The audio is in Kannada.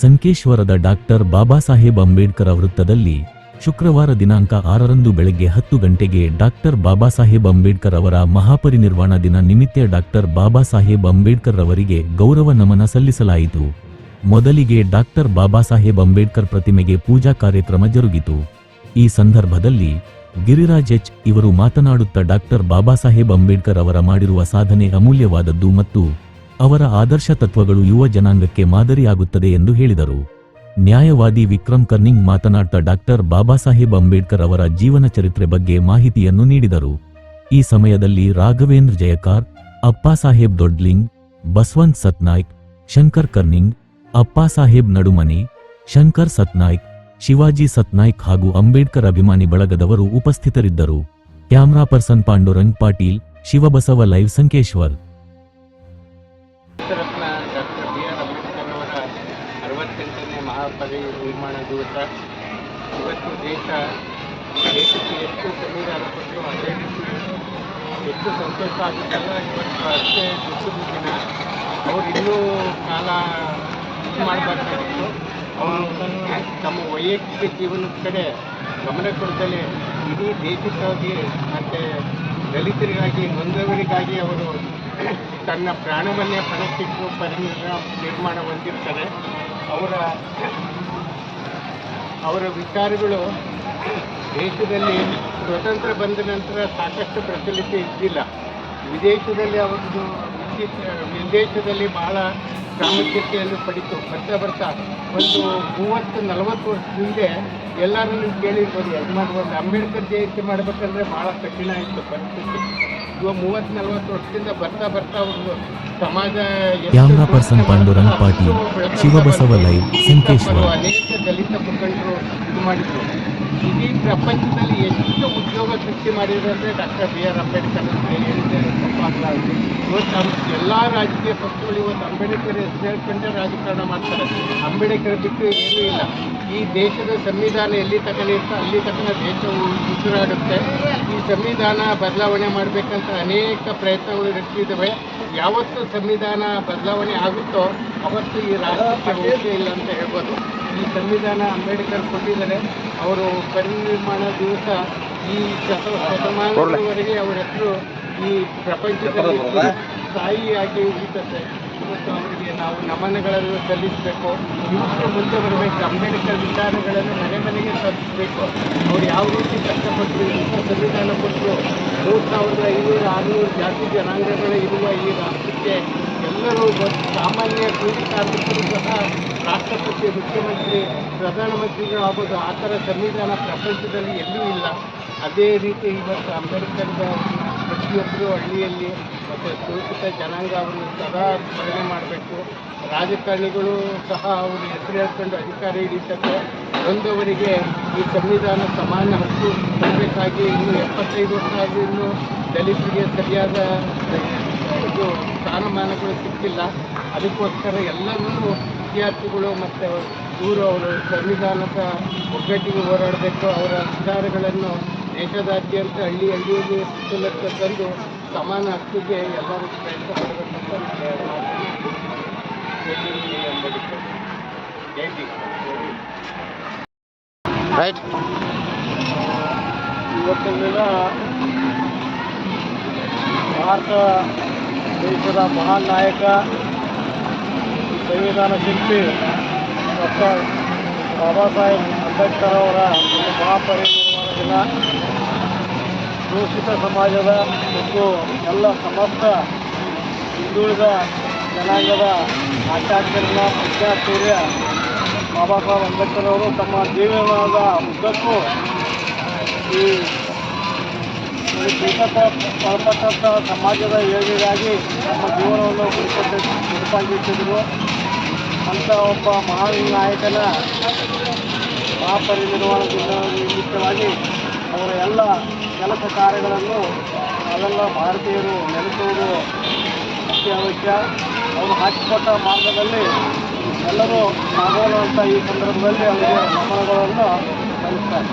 ಸಂಕೇಶ್ವರದ ಡಾಕ್ಟರ್ ಬಾಬಾ ಸಾಹೇಬ್ ಅಂಬೇಡ್ಕರ್ ವೃತ್ತದಲ್ಲಿ ಶುಕ್ರವಾರ ದಿನಾಂಕ ಆರರಂದು ಬೆಳಗ್ಗೆ ಹತ್ತು ಗಂಟೆಗೆ ಡಾಕ್ಟರ್ ಬಾಬಾ ಸಾಹೇಬ್ ಅಂಬೇಡ್ಕರ್ ಅವರ ಮಹಾಪರಿನಿರ್ವಾಣ ದಿನ ನಿಮಿತ್ತ ಡಾಕ್ಟರ್ ಬಾಬಾ ಸಾಹೇಬ್ ಅಂಬೇಡ್ಕರ್ ಅವರಿಗೆ ಗೌರವ ನಮನ ಸಲ್ಲಿಸಲಾಯಿತು. ಮೊದಲಿಗೆ ಡಾಕ್ಟರ್ ಬಾಬಾ ಸಾಹೇಬ್ ಅಂಬೇಡ್ಕರ್ ಪ್ರತಿಮೆಗೆ ಪೂಜಾ ಕಾರ್ಯಕ್ರಮ ಜರುಗಿತು. ಈ ಸಂದರ್ಭದಲ್ಲಿ ಗಿರಿರಾಜ್ ಎಚ್ ಇವರು ಮಾತನಾಡುತ್ತಾ ಡಾಕ್ಟರ್ ಬಾಬಾ ಸಾಹೇಬ್ ಅಂಬೇಡ್ಕರ್ ಅವರ ಮಾಡಿರುವ ಸಾಧನೆ ಅಮೂಲ್ಯವಾದದ್ದು ಮತ್ತು ಅವರ ಆದರ್ಶ ತತ್ವಗಳು ಯುವ ಜನಾಂಗಕ್ಕೆ ಮಾದರಿಯಾಗುತ್ತದೆ ಎಂದು ಹೇಳಿದರು. ನ್ಯಾಯವಾದಿ ವಿಕ್ರಮ್ ಕರ್ನಿಂಗ್ ಮಾತನಾಡ್ತಾ ಡಾಕ್ಟರ್ ಬಾಬಾ ಸಾಹೇಬ್ ಅಂಬೇಡ್ಕರ್ ಅವರ ಜೀವನ ಚರಿತ್ರೆ ಬಗ್ಗೆ ಮಾಹಿತಿಯನ್ನು ನೀಡಿದರು. ಈ ಸಮಯದಲ್ಲಿ ರಾಘವೇಂದ್ರ ಜಯಕಾರ್, ಅಪ್ಪಾ ಸಾಹೇಬ್ ದೊಡ್ಲಿಂಗ್, ಬಸವಂತ್ ಸತ್ನಾಯ್ಕ್, ಶಂಕರ್ ಕರ್ನಿಂಗ್, ಅಪ್ಪಾ ಸಾಹೇಬ್ ನಡುಮನಿ, ಶಂಕರ್ ಸತ್ನಾಯ್ಕ್, ಶಿವಾಜಿ ಸತ್ನಾಯ್ಕ್ ಹಾಗೂ ಅಂಬೇಡ್ಕರ್ ಅಭಿಮಾನಿ ಬಳಗದವರು ಉಪಸ್ಥಿತರಿದ್ದರು. Camera person Pandurang Patil, Shivabasava live Sankeshwar. ಮಹಾಪರಿನಿರ್ಮಾಣ ದಿವಸ. ಇವತ್ತು ದೇಶ ದೇಶಕ್ಕೆ ಎಷ್ಟು ಸಂವಿಧಾನ ಕೊಟ್ಟು ಅದೇ ರೀತಿ ಎಷ್ಟು ಸಂತೋಷ ಆಗುತ್ತಲ್ಲ? ಇವತ್ತು ಅಷ್ಟೇ ದುಃಖದ ದಿನ. ಅವರು ಇನ್ನೂ ಕಾಲ ಮಾಡಬೇಕಾಗಿತ್ತು ಅವರು ತಮ್ಮ ವೈಯಕ್ತಿಕ ಜೀವನದ ಕಡೆ ಗಮನ ಕೊಡ್ತಲೇ ಇಡೀ ದೇಶಕ್ಕಾಗಿ ಮತ್ತು ದಲಿತರಿಗಾಗಿ ನೊಂದವರಿಗಾಗಿ ಅವರು ತನ್ನ ಪ್ರಾಣವನ್ನೇ ಪಣಕ್ಕಿಟ್ಟು ಪರಿಣಾಮ ನಿರ್ಮಾಣ ಹೊಂದಿರ್ತಾರೆ. ಅವರ ಅವರ ವಿಚಾರಗಳು ದೇಶದಲ್ಲಿ ಸ್ವತಂತ್ರ ಬಂದ ನಂತರ ಸಾಕಷ್ಟು ಪ್ರಚಲಿತ ಇದ್ದಿಲ್ಲ. ವಿದೇಶದಲ್ಲಿ ಅವರದ್ದು ವಿದೇಶದಲ್ಲಿ ಬಹಳ ಪ್ರಾಮುಖ್ಯತೆಯನ್ನು ಪಡಿತು ಬರ್ತಾ ಬರ್ತಾ ಒಂದು ಮೂವತ್ತು, ನಲವತ್ತು ವರ್ಷದ ಹಿಂದೆ ಎಲ್ಲರೂ ಕೇಳಿರ್ಬೋದು. ಯಜಮಾನ್ ಒಂದು ಅಂಬೇಡ್ಕರ್ ಜಯಂತಿ ಮಾಡಬೇಕಂದ್ರೆ ಭಾಳ ಕಠಿಣ ಇತ್ತು ಪರಿಸ್ಥಿತಿ. Camera person Pandurang Patil Shivabasava live Sankeshwar ಅನೇಕ ದಲಿತ ಮುಖಂಡರು ಇದು ಮಾಡಿದ್ರು. ಇಡೀ ಪ್ರಪಂಚದಲ್ಲಿ ಎಷ್ಟು ಉದ್ಯೋಗ ಸೃಷ್ಟಿ ಮಾಡಿದ್ರು ಅಂದರೆ ಡಾಕ್ಟರ್ ಬಿ ಆರ್ ಅಂಬೇಡ್ಕರ್ ಅಂತ ತಪ್ಪಾಗಲಾರದು ಇವತ್ತು ನಮ್ಮ ಎಲ್ಲ ರಾಜಕೀಯ ಪಕ್ಷಗಳು ಇವತ್ತು ಅಂಬೇಡ್ಕರ್ ಹೆಸರು ಹೇಳ್ಕೊಂಡೆ ರಾಜಕಾರಣ ಮಾಡ್ತಾರೆ. ಅಂಬೇಡ್ಕರ್ ಬಿಟ್ಟು ಏನೂ ಇಲ್ಲ. ಈ ದೇಶದ ಸಂವಿಧಾನ ಎಲ್ಲಿ ತಗೊಂಡಿರ್ತೋ ಅಲ್ಲಿ ತಕ್ಕನ ದೇಶವು ಉಸಿರಾಡುತ್ತೆ. ಈ ಸಂವಿಧಾನ ಬದಲಾವಣೆ ಮಾಡಬೇಕಂತ ಅನೇಕ ಪ್ರಯತ್ನಗಳು ನಡೆಸಿದ್ದಾವೆ. ಯಾವತ್ತು ಸಂವಿಧಾನ ಬದಲಾವಣೆ ಆಗುತ್ತೋ ಅವತ್ತು ಈ ಹೋಗೇ ಇಲ್ಲ ಅಂತ ಹೇಳ್ಬೋದು. ಈ ಸಂವಿಧಾನ ಅಂಬೇಡ್ಕರ್ ಕೊಟ್ಟಿದ್ದಾರೆ. ಅವರು ಪರಿನಿರ್ಮಾಣ ದಿವಸ ಈ ಶತ ಶತಮಾನಗಳವರೆಗೆ ಅವರ ಹೆಸರು ಈ ಪ್ರಪಂಚದಲ್ಲಿ ಸ್ಥಾಯಿಯಾಗಿ ಉಳಿತದೆ ಇವತ್ತು ಅವರಿಗೆ ನಾವು ನಮನಗಳನ್ನು ಸಲ್ಲಿಸಬೇಕು. ಇವತ್ತು ಮುಂದೆ ಬರಬೇಕು. ಅಂಬೇಡ್ಕರ್ ವಿಚಾರಗಳನ್ನು ಮನೆ ಮನೆಗೆ ತಲುಪಿಸಬೇಕು ಅವ್ರು ಯಾವ ರೀತಿ ಕಷ್ಟಪಟ್ಟರು ಇಂಥ ಸಂವಿಧಾನ ಕೊಟ್ಟರು? ಮೂರು ಸಾವಿರದ ಐನೂರು ಆರುನೂರು ಜಾತಿ ಜನಾಂಗಗಳು ಇರುವ ಈ ರಾಷ್ಟ್ರಕ್ಕೆ ಎಲ್ಲರೂ ಸಾಮಾನ್ಯ ಕೂಲಿ ಕಾರ್ಮಿಕರು ಸಹ ರಾಷ್ಟ್ರಪತಿ, ಮುಖ್ಯಮಂತ್ರಿ ಪ್ರಧಾನಮಂತ್ರಿಗಳು ಆಗ್ಬೋದು, ಆ ಥರ ಸಂವಿಧಾನ ಪ್ರಪಂಚದಲ್ಲಿ ಎಲ್ಲೂ ಇಲ್ಲ. ಅದೇ ರೀತಿ ಇವತ್ತು ಅಂಬೇಡ್ಕರ್ದ ಪ್ರತಿಯೊಬ್ಬರು ಹಳ್ಳಿಯಲ್ಲಿ ಮತ್ತು ಶೋಷಿತ ಜನಾಂಗ ಅವರು ಸದಾ ಸ್ಮರಣೆ ಮಾಡಬೇಕು. ರಾಜಕಾರಣಿಗಳು ಸಹ ಅವರು ಹೆಸರು ಹೇಳ್ಕೊಂಡು ಅಧಿಕಾರ ಹಿಡಿತಕ್ಕೆ ಬಂದವರಿಗೆ ಈ ಸಂವಿಧಾನ ಸಮಾನ ಹಕ್ಕು ಕೊಡಬೇಕಾಗಿ ಇನ್ನು ಎಪ್ಪತ್ತೈದು ವರ್ಷ ಆದರೂ ಇನ್ನೂ ದಲಿತರಿಗೆ ಸರಿಯಾದ ಇದು ಸ್ಥಾನಮಾನಗಳು ಸಿಕ್ಕಿಲ್ಲ. ಅದಕ್ಕೋಸ್ಕರ ಎಲ್ಲರೂ ವಿದ್ಯಾರ್ಥಿಗಳು ಮತ್ತು ಊರು ಅವರು ಸಂವಿಧಾನದ ಒಗ್ಗಟ್ಟಿಗೆ ಹೋರಾಡಬೇಕು. ಅವರ ಅಧಿಕಾರಗಳನ್ನು ದೇಶದಾದ್ಯಂತ ಹಳ್ಳಿ ಹಳ್ಳಿಯಲ್ಲಿ ಸುತ್ತಲತ್ತ ತಂದು ಸಮಾನ ಹಕ್ಕಿಗೆ ಎಲ್ಲರೂ ಪ್ರಯತ್ನ ಮಾಡಬೇಕಂತ. ರೈಟ್ ಇವತ್ತಿನ ದಿನ ಭಾರತ, ದೇಶದ ಮಹಾನ್ ನಾಯಕ, ಸಂವಿಧಾನ ಶಿಲ್ಪಿ ಡಾಕ್ಟರ್ ಬಾಬಾ ಸಾಹೇಬ್ ಅಂಬೇಡ್ಕರ್ ಅವರ ಮಹಾಪರಿನಿರ್ವಾಣ ದಿನ. ಶೋಷಿತ ಸಮಾಜದ ಮತ್ತು ಎಲ್ಲ ಸಮಸ್ತ ಹಿಂದುಳಿದ ಜನಾಂಗದ ಆಚಾರ್ಯರನ್ನ ಪ್ರಜ್ಞಾಸೂರ್ಯ ಬಾಬಾ ಸಾಹೇಬ್ ಅಂಬೇಡ್ಕರ್ ಅವರು ತಮ್ಮ ಜೀವನದ ಉದ್ದಕ್ಕೂ ಈ ಈ ಒಳಪಟ್ಟಂಥ ಸಮಾಜದ ಏಳಿಗೆಗಾಗಿ ನಮ್ಮ ಜೀವನವನ್ನು ಕುರಿತಂತೆ ಮುಡಿಪಾಗಿಟ್ಟಿದ್ರು ಅಂಥ ಒಬ್ಬ ಮಹಾನ್ ನಾಯಕನ ಮಹಾಪರಿನಿರ್ವಾಣ ನಿಮಿತ್ತವಾಗಿ ಅವರ ಎಲ್ಲ ಕೆಲಸ ಕಾರ್ಯಗಳನ್ನು ಅದೆಲ್ಲ ಭಾರತೀಯರು ನೆಲೆಸುವುದು ಅತ್ಯವಶ್ಯ ಅವರು ಹಾಕಿಕೊಟ್ಟ ಮಾರ್ಗದಲ್ಲಿ ಎಲ್ಲರೂ ಅಂತ ಈ ಸಂದರ್ಭದಲ್ಲಿ ಅವರಿಗೆ ನಮನಗಳನ್ನು ಸಲ್ಲಿಸ್ತಾರೆ.